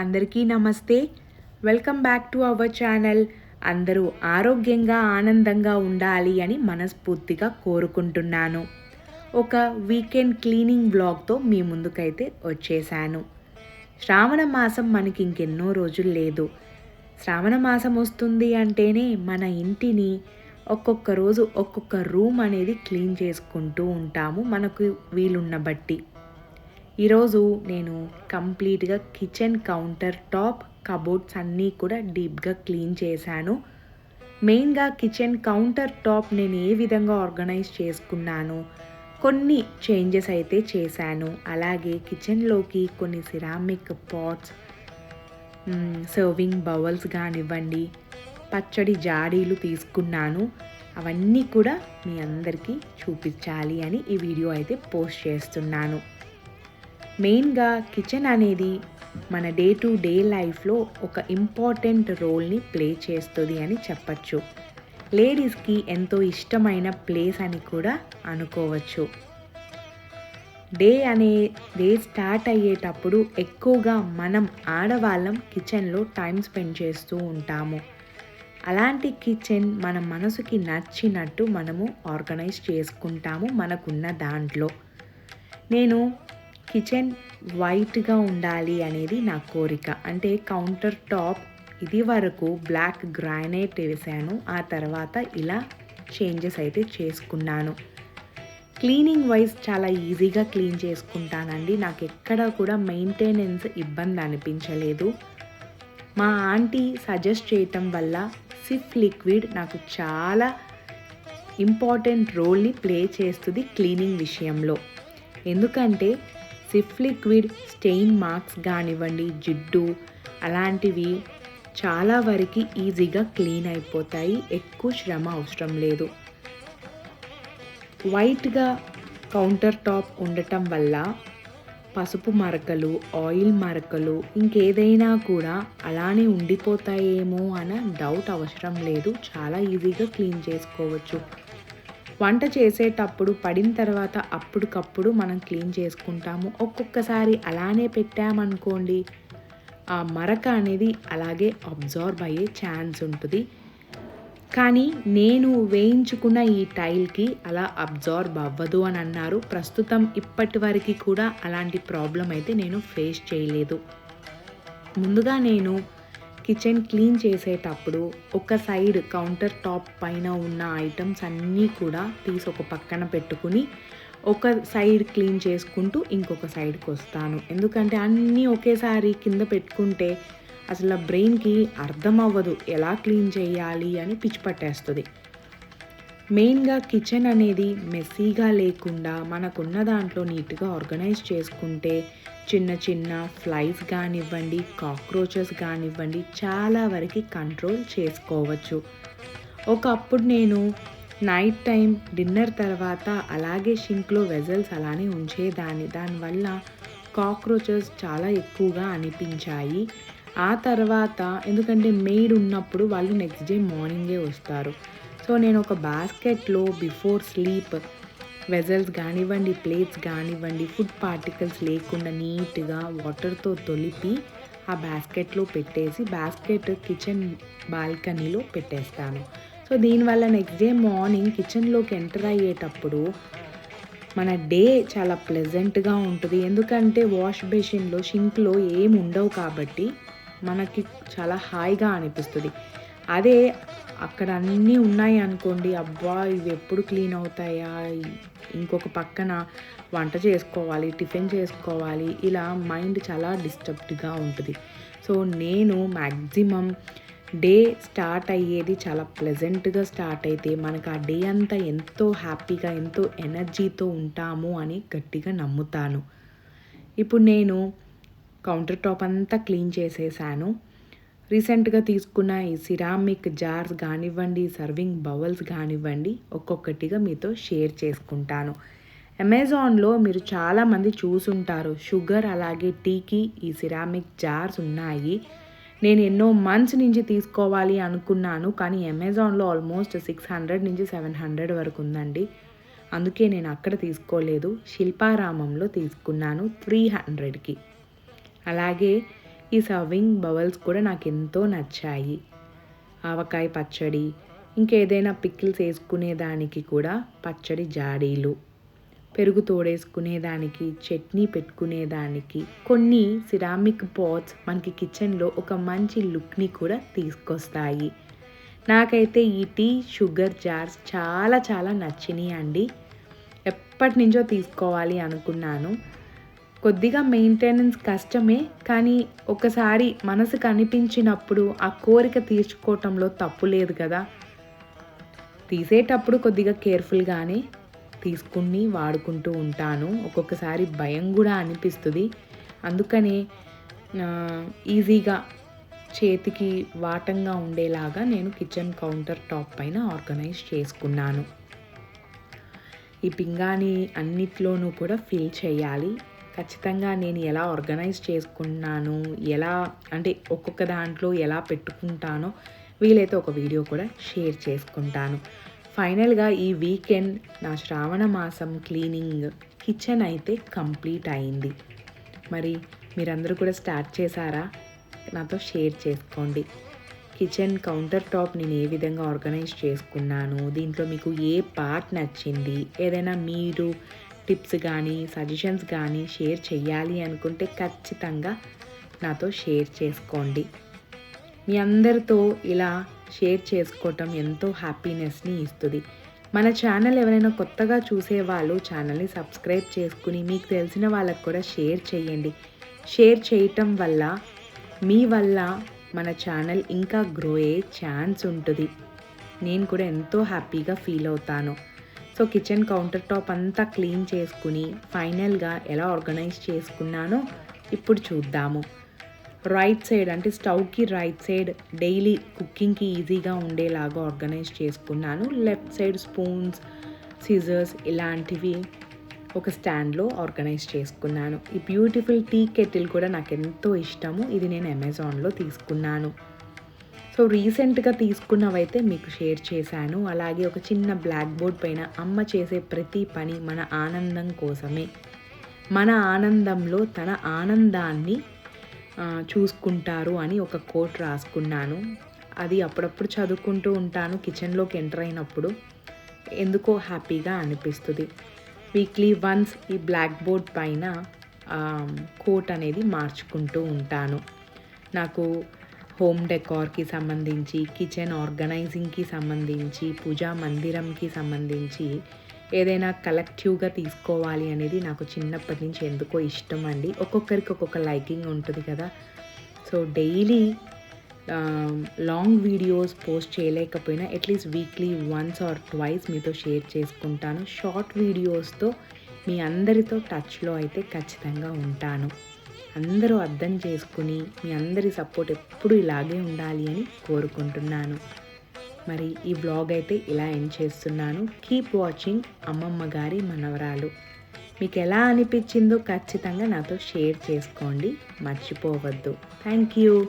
అందరికీ నమస్తే. Welcome back to our channel. అందరూ ఆరోగ్యంగా ఆనందంగా ఉండాలి అని మనస్ఫూర్తిగా కోరుకుంటున్నాను. ఒక వీకెండ్ క్లీనింగ్ బ్లాగ్తో మీ ముందుకైతే వచ్చేసాను శ్రావణ మాసం మనకి ఇంకెన్నో రోజులు లేదు. శ్రావణ మాసం వస్తుంది అంటేనే మన ఇంటిని ఒక్కొక్క రోజు ఒక్కొక్క రూమ్ అనేది క్లీన్ చేసుకుంటూ ఉంటాము. మనకు వీలున్న బట్టి. ఈరోజు నేను కంప్లీట్గా కిచెన్ కౌంటర్ టాప్ కబోర్డ్స్ అన్నీ కూడా డీప్గా క్లీన్ చేశాను. మెయిన్గా కిచెన్ కౌంటర్ టాప్ నేను ఏ విధంగా ఆర్గనైజ్ చేసుకున్నాను కొన్ని చేంజెస్ అయితే చేశాను. అలాగే కిచెన్లోకి కొన్ని సిరామిక్ పాట్స్ సర్వింగ్ బౌల్స్ కానివ్వండి పచ్చడి జాడీలు తీసుకున్నాను. అవన్నీ కూడా మీ అందరికీ చూపించాలి అని ఈ వీడియో అయితే పోస్ట్ చేస్తున్నాను. మెయిన్గా కిచెన్ అనేది మన డే టు డే లైఫ్లో ఒక ఇంపార్టెంట్ రోల్ని ప్లే చేస్తుంది అని చెప్పచ్చు. లేడీస్కి ఎంతో ఇష్టమైన ప్లేస్ అని కూడా అనుకోవచ్చు. డే అనే డే స్టార్ట్ అయ్యేటప్పుడు ఎక్కువగా మనం ఆడవాళ్ళం కిచెన్లో టైం స్పెండ్ చేస్తూ ఉంటాము. అలాంటి కిచెన్ మన మనసుకి నచ్చినట్టు మనము ఆర్గనైజ్ చేసుకుంటాము మనకున్న దాంట్లో. నేను కిచెన్ వైట్గా ఉండాలి అనేది నా కోరిక. అంటే కౌంటర్ టాప్ ఇది వరకు బ్లాక్ గ్రానైట్ వేసాను. ఆ తర్వాత ఇలా చేంజెస్ అయితే చేసుకున్నాను. క్లీనింగ్ వైజ్ చాలా ఈజీగా క్లీన్ చేసుకుంటానండి. నాకు ఎక్కడ కూడా మెయింటెనెన్స్ ఇబ్బంది అనిపించలేదు. మా ఆంటీ సజెస్ట్ చేయటం వల్ల సిఫ్ లిక్విడ్ నాకు చాలా ఇంపార్టెంట్ రోల్ని ప్లే చేస్తుంది క్లీనింగ్ విషయంలో. ఎందుకంటే సిఫ్ లిక్విడ్ స్టెయిన్ మార్క్స్ కానివ్వండి జిడ్డు అలాంటివి చాలా వరకు ఈజీగా క్లీన్ అయిపోతాయి. ఎక్కువ శ్రమ అవసరం లేదు. వైట్గా కౌంటర్ టాప్ ఉండటం వల్ల పసుపు మరకలు ఆయిల్ మరకలు ఇంకేదైనా కూడా అలానే ఉండిపోతాయేమో అన్న డౌట్ అవసరం లేదు. చాలా ఈజీగా క్లీన్ చేసుకోవచ్చు. వంట చేసేటప్పుడు పడిన తర్వాత అప్పటికప్పుడు మనం క్లీన్ చేసుకుంటాము. ఒక్కొక్కసారి అలానే పెట్టామనుకోండి ఆ మరక అనేది అలాగే అబ్జర్వ్ అయ్యే ఛాన్స్ ఉంటుంది. కానీ నేను వేయించుకున్న ఈ టైల్కి అలా అబ్జార్బ్ అవ్వదు అని అన్నారు. ప్రస్తుతం ఇప్పటి వరకు కూడా అలాంటి ప్రాబ్లం అయితే నేను ఫేస్ చేయలేదు. ముందుగా నేను కిచెన్ క్లీన్ చేసేటప్పుడు ఒక సైడ్ కౌంటర్ టాప్ పైన ఉన్న ఐటమ్స్ అన్నీ కూడా తీసి ఒక పక్కన పెట్టుకుని ఒక సైడ్ క్లీన్ చేసుకుంటూ ఇంకొక సైడ్కి వస్తాను. ఎందుకంటే అన్నీ ఒకేసారి కింద పెట్టుకుంటే అసలు బ్రెయిన్కి అర్థం అవ్వదు. ఎలా క్లీన్ చేయాలి అని పిచ్చి పట్టేస్తుంది. మెయిన్గా కిచెన్ అనేది మెస్సీగా లేకుండా మనకున్న దాంట్లో నీట్గా ఆర్గనైజ్ చేసుకుంటే చిన్న చిన్న ఫ్లైస్ కానివ్వండి కాక్రోచెస్ కానివ్వండి చాలా వరకు కంట్రోల్ చేసుకోవచ్చు. ఒకప్పుడు నేను నైట్ టైం డిన్నర్ తర్వాత అలాగే షింక్లో వెజల్స్ అలానే ఉంచేదాన్ని. దానివల్ల కాక్రోచెస్ చాలా ఎక్కువగా అనిపించాయి. ఆ తర్వాత ఎందుకంటే మెయిడ్ ఉన్నప్పుడు వాళ్ళు నెక్స్ట్ డే మార్నింగే వస్తారు. సో నేను ఒక బాస్కెట్లో బిఫోర్ స్లీప్ వెజల్స్ కానివ్వండి ప్లేట్స్ కానివ్వండి ఫుడ్ పార్టికల్స్ లేకుండా నీట్గా వాటర్తో తొలిపి ఆ బాస్కెట్లో పెట్టేసి బాస్కెట్ కిచెన్ బాల్కనీలో పెట్టేస్తాను. సో దీనివల్ల నెక్స్ట్ డే మార్నింగ్ కిచెన్లోకి ఎంటర్ అయ్యేటప్పుడు మన డే చాలా ప్లెజెంట్గా ఉంటుంది. ఎందుకంటే వాష్ బేసిన్లో షింక్లో ఏమి ఉండవు కాబట్టి మనకి చాలా హాయిగా అనిపిస్తుంది. అదే అక్కడ అన్నీ ఉన్నాయి అనుకోండి అబ్బా ఇవి ఎప్పుడు క్లీన్ అవుతాయా? ఇంకొక పక్కన వంట చేసుకోవాలి టిఫిన్ చేసుకోవాలి ఇలా మైండ్ చాలా డిస్టర్బ్డ్గా ఉంటుంది. సో నేను మ్యాక్సిమం డే స్టార్ట్ అయ్యేది చాలా ప్లెజెంట్గా స్టార్ట్ అయితే మనకు ఆ డే అంతా ఎంతో హ్యాపీగా ఎంతో ఎనర్జీతో ఉంటాము అని గట్టిగా నమ్ముతాను. ఇప్పుడు నేను కౌంటర్ టాప్ అంతా క్లీన్ చేసేసాను. రీసెంట్గా తీసుకున్న ఈ సిరామిక్ జార్స్ కానివ్వండి సర్వింగ్ బౌల్స్ కానివ్వండి ఒక్కొక్కటిగా మీతో షేర్ చేసుకుంటాను. అమెజాన్లో మీరు చాలామంది చూసుంటారు. షుగర్ అలాగే టీకి ఈ సిరామిక్ జార్స్ ఉన్నాయి. నేను ఎన్నో మంత్స్ నుంచి తీసుకోవాలి అనుకున్నాను కానీ అమెజాన్లో ఆల్మోస్ట్ సిక్స్ హండ్రెడ్ నుంచి సెవెన్ హండ్రెడ్ వరకు ఉందండి. అందుకే నేను అక్కడ తీసుకోలేదు. శిల్పారామంలో తీసుకున్నాను త్రీ హండ్రెడ్కి. అలాగే ఈ సర్వింగ్ బవల్స్ కూడా నాకు ఎంతో నచ్చాయి. ఆవకాయ పచ్చడి ఇంకేదైనా పిక్కిల్స్ వేసుకునేదానికి కూడా పచ్చడి జాడీలు. పెరుగు తోడేసుకునేదానికి చట్నీ పెట్టుకునేదానికి కొన్ని సిరామిక్ పాట్స్ మనకి కిచెన్లో ఒక మంచి లుక్ని కూడా తీసుకొస్తాయి. నాకైతే ఈ టీ షుగర్ జార్స్ చాలా చాలా నచ్చినాయి అండి ఎప్పటి నుంచో తీసుకోవాలి అనుకున్నాను. కొద్దిగా మెయింటెనెన్స్ కష్టమే కానీ ఒకసారి మనసు కనిపించినప్పుడు ఆ కోరిక తీర్చుకోవటంలో తప్పు లేదు కదా. తీసేటప్పుడు కొద్దిగా కేర్ఫుల్గానే తీసుకుని వాడుకుంటూ ఉంటాను. ఒక్కొక్కసారి భయం కూడా అనిపిస్తుంది. అందుకనే ఈజీగా చేతికి వాటంగా ఉండేలాగా నేను కిచెన్ కౌంటర్ టాప్ పైన ఆర్గనైజ్ చేసుకున్నాను. ఈ పింగాని అన్నిట్లోనూ కూడా ఫిల్ చేయాలి. ఖచ్చితంగా నేను ఎలా ఆర్గనైజ్ చేసుకున్నాను ఎలా అంటే ఒక్కొక్క దాంట్లో ఎలా పెట్టుకుంటానో వీలైతే ఒక వీడియో కూడా షేర్ చేసుకుంటాను. ఫైనల్గా ఈ వీకెండ్ నా శ్రావణ మాసం క్లీనింగ్ కిచెన్ అయితే కంప్లీట్ అయింది. మరి మీరందరూ కూడా స్టార్ట్ చేశారా? నాతో షేర్ చేసుకోండి. కిచెన్ కౌంటర్ టాప్ నేను ఏ విధంగా ఆర్గనైజ్ చేసుకున్నాను దీంట్లో మీకు ఏ పార్ట్ నచ్చింది ఏదైనా మీరు టిప్స్ కానీ సజెషన్స్ కానీ షేర్ చేయాలి అనుకుంటే ఖచ్చితంగా నాతో షేర్ చేసుకోండి. మీ అందరితో ఇలా షేర్ చేసుకోవటం ఎంతో హ్యాపీనెస్ని ఇస్తుంది. మన ఛానల్ ఎవరైనా కొత్తగా చూసేవాళ్ళు ఛానల్ని సబ్స్క్రైబ్ చేసుకుని మీకు తెలిసిన వాళ్ళకు కూడా షేర్ చేయండి షేర్ చేయటం వల్ల మీ వల్ల మన ఛానల్ ఇంకా గ్రో అయ్యే ఛాన్స్ ఉంటుంది. నేను కూడా ఎంతో హ్యాపీగా ఫీల్ అవుతాను. సో కిచెన్ కౌంటర్ టాప్ అంతా క్లీన్ చేసుకుని ఫైనల్గా ఎలా ఆర్గనైజ్ చేసుకున్నానో ఇప్పుడు చూద్దాము. రైట్ సైడ్ అంటే స్టవ్కి రైట్ సైడ్ డైలీ కుకింగ్కి ఈజీగా ఉండేలాగా ఆర్గనైజ్ చేసుకున్నాను. లెఫ్ట్ సైడ్ స్పూన్స్ సిజర్స్ ఇలాంటివి ఒక స్టాండ్లో ఆర్గనైజ్ చేసుకున్నాను. ఈ బ్యూటిఫుల్ టీ కెటిల్ కూడా నాకు ఎంతో ఇష్టము. ఇది నేను అమెజాన్లో తీసుకున్నాను. సో రీసెంట్గా తీసుకున్నవైతే మీకు షేర్ చేశాను. అలాగే ఒక చిన్న బ్లాక్ బోర్డ్ పైన అమ్మ చేసే ప్రతి పని మన ఆనందం కోసమే. మన ఆనందంలో తన ఆనందాన్ని చూసుకుంటారు అని ఒక కోట్ రాసుకున్నాను. అది అప్పుడప్పుడు చదువుకుంటూ ఉంటాను కిచెన్లోకి ఎంటర్ అయినప్పుడు. ఎందుకో హ్యాపీగా అనిపిస్తుంది. వీక్లీ వన్స్ ఈ బ్లాక్ బోర్డ్ పైన కోట్ అనేది మార్చుకుంటూ ఉంటాను. నాకు హోమ్ డెకార్కి సంబంధించి కిచెన్ ఆర్గనైజింగ్కి సంబంధించి పూజా మందిరంకి సంబంధించి ఏదైనా కలెక్టివ్గా తీసుకోవాలి అనేది నాకు చిన్నప్పటి నుంచి ఎందుకో ఇష్టం అండి. ఒక్కొక్కరికి ఒక్కొక్క లైకింగ్ ఉంటుంది కదా. So daily long videos post చేయలేకపోయినా at least weekly once or twice మీతో షేర్ చేసుకుంటాను. షార్ట్ వీడియోస్తో మీ అందరితో టచ్లో అయితే ఖచ్చితంగా ఉంటాను. అందరూ అర్థం చేసుకుని మీ అందరి సపోర్ట్ ఎప్పుడు ఇలాగే ఉండాలి అని కోరుకుంటున్నాను. మరి ఈ వ్లాగ్ అయితే ఇలా ఎండ్ చేస్తున్నాను. కీప్ వాచింగ్ అమ్మమ్మ గారి మనవరాలు. మీకు ఎలా అనిపించిందో ఖచ్చితంగా నాతో షేర్ చేసుకోండి. మర్చిపోవద్దు. Thank you.